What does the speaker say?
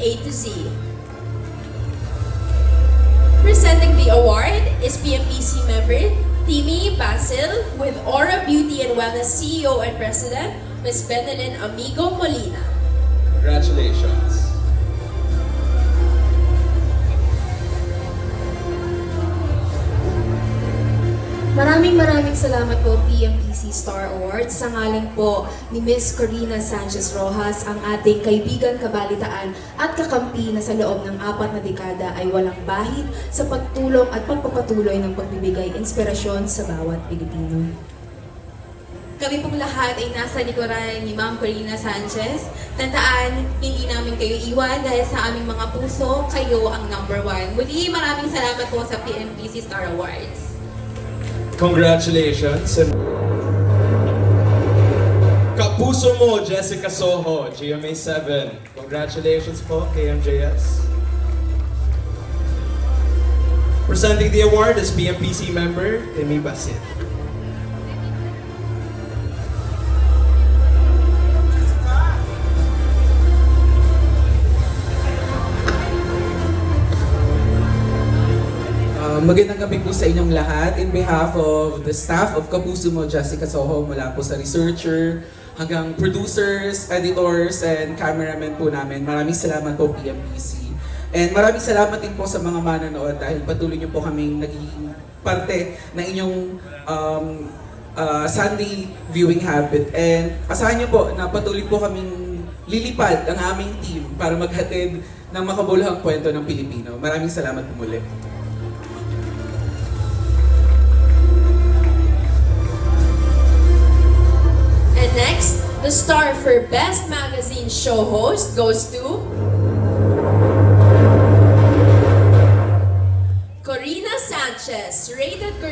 A to Z. Presenting the award is PMPC member Timmy Basil with Aura Beauty and Wellness CEO and President, Ms. Benelin Amigo Molina. Congratulations. Maraming maraming salamat po PMPC Star Awards sa ngalan po ni Miss Corina Sanchez Rojas, ang ating kaibigan kabalitaan at kakampi na sa loob ng apat na dekada ay walang bahid sa pagtulong at pagpapatuloy ng pagbibigay inspirasyon sa bawat Pilipino. Kami pong lahat ay nasa likuran ni Ma'am Corina Sanchez. Tandaan, hindi namin kayo iwan dahil sa aming mga puso, kayo ang number one. Muli, maraming salamat po sa PMPC Star Awards. Congratulations. Kapuso mo, Jessica Soho, GMA 7. Congratulations po, KMJS. Presenting the award is PMPC member, Timmy Basit. Uh, magandang gabi po sa inyong lahat. In behalf of the staff of Kapuso Mo, Jessica Soho, mula po sa researcher, hanggang producers, editors, and cameramen po namin. Maraming salamat po PMPC. And maraming salamat din po sa mga manonood dahil patuloy niyo po kaming naging parte ng inyong um, uh, Sunday viewing habit. And asahan niyo po na patuloy po kaming lilipad ang aming team para maghatid ng makabuluhang kwento ng Pilipino. Maraming salamat po muli. The star for Best Magazine Show Host goes to Corina Sanchez, rated Corina.